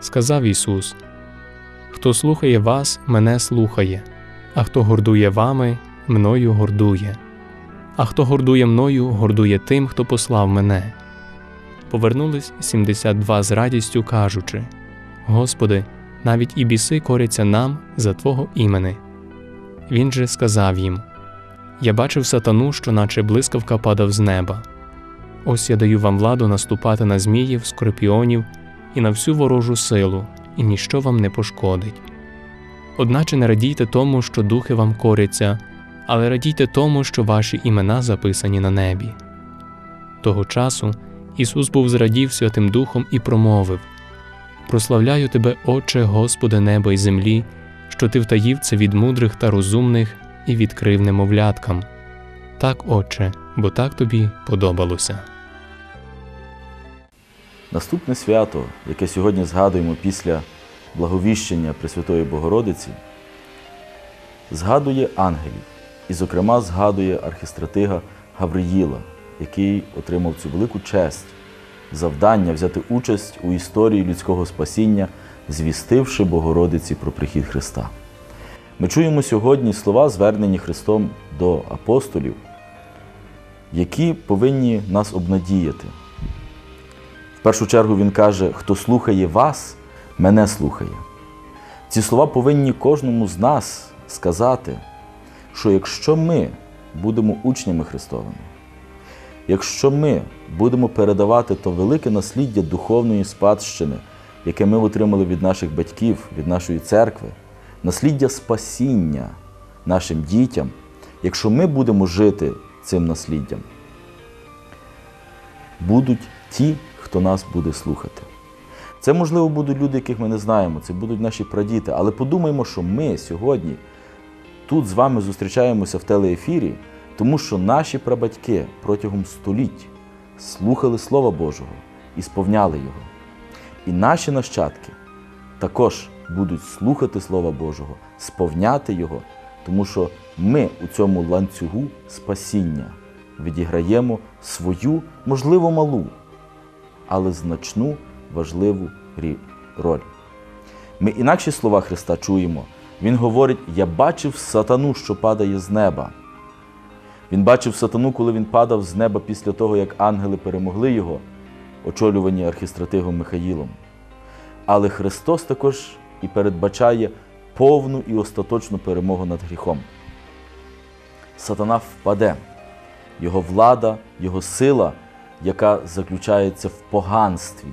Сказав Ісус: Хто слухає вас, мене слухає, а хто гордує вами, мною гордує. А хто гордує мною, гордує тим, хто послав мене. Повернулись 72 з радістю, кажучи: Господи, навіть і біси коряться нам за Твого імени. Він же сказав їм: Я бачив сатану, що наче блискавка падав з неба. Ось я даю вам владу наступати на зміїв, скорпіонів і на всю ворожу силу, і ніщо вам не пошкодить. Одначе не радійте тому, що духи вам коряться, але радійте тому, що ваші імена записані на небі. Того часу Ісус був зрадів Святим Духом і промовив: Прославляю Тебе, Отче, Господи неба й землі, що Ти втаїв це від мудрих та розумних і відкрив немовляткам. Так, Отче, бо так тобі подобалося. Наступне свято, яке сьогодні згадуємо після благовіщення Пресвятої Богородиці, згадує ангелів, і, зокрема, згадує архістратига Гавриїла, який отримав цю велику честь, завдання взяти участь у історії людського спасіння, звістивши Богородиці про прихід Христа. Ми чуємо сьогодні слова, звернені Христом до апостолів, які повинні нас обнадіяти. В першу чергу Він каже, хто слухає вас, мене слухає. Ці слова повинні кожному з нас сказати, що якщо ми будемо учнями Христовими, якщо ми будемо передавати то велике насліддя духовної спадщини, яке ми отримали від наших батьків, від нашої церкви, насліддя спасіння нашим дітям, якщо ми будемо жити цим насліддям, будуть ті, хто нас буде слухати. Це, можливо, будуть люди, яких ми не знаємо, це будуть наші прадіти. Але подумаймо, що ми сьогодні тут з вами зустрічаємося в телеефірі, тому що наші прабатьки протягом століть слухали Слова Божого і сповняли його. І наші нащадки також будуть слухати Слова Божого, сповняти Його, тому що ми у цьому ланцюгу спасіння відіграємо свою, можливо, малу, але значну важливу роль. Ми інакші слова Христа чуємо. Він говорить: Я бачив сатану, що падає з неба. Він бачив сатану, коли він падав з неба після того, як ангели перемогли його, очолювані архістратигом Михаїлом. Але Христос також і передбачає повну і остаточну перемогу над гріхом. Сатана впаде, його влада, його сила, яка заключається в поганстві,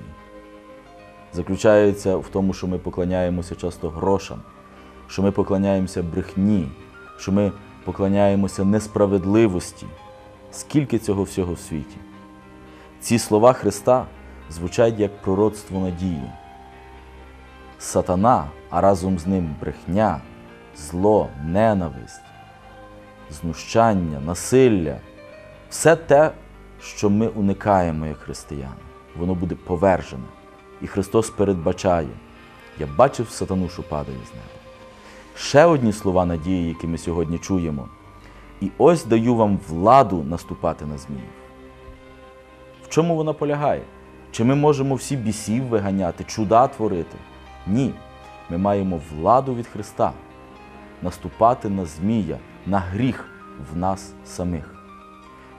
заключається в тому, що ми поклоняємося часто грошам, що ми поклоняємося брехні, що ми поклоняємося несправедливості. Скільки цього всього в світі? Ці слова Христа звучать як пророцтво надії. Сатана, а разом з ним брехня, зло, ненависть, знущання, насилля все те, що ми уникаємо як християни, воно буде повержене. І Христос передбачає: я бачив сатану, що падає з неба. Ще одні слова надії, які ми сьогодні чуємо. І ось даю вам владу наступати на зміїв. В чому вона полягає? Чи ми можемо всі бісів виганяти, чуда творити? Ні. Ми маємо владу від Христа наступати на змія, на гріх в нас самих.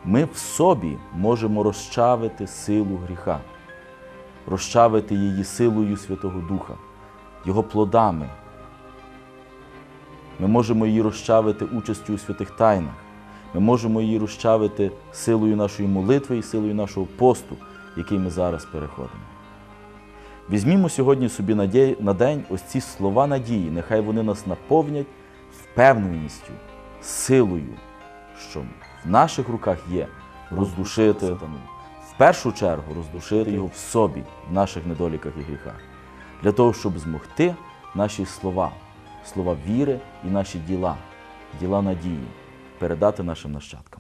Ми в собі можемо розчавити силу гріха, розчавити її силою Святого Духа, Його плодами. Ми можемо її розчавити участю у святих тайнах. Ми можемо її розчавити силою нашої молитви і силою нашого посту, який ми зараз переходимо. Візьмімо сьогодні собі на день ось ці слова надії, нехай вони нас наповнять впевненістю, силою, що в наших руках є роздушити. В першу чергу роздушити його в собі, в наших недоліках і гріхах, для того, щоб змогти наші слова, слова віри і наші діла, діла надії передати нашим нащадкам.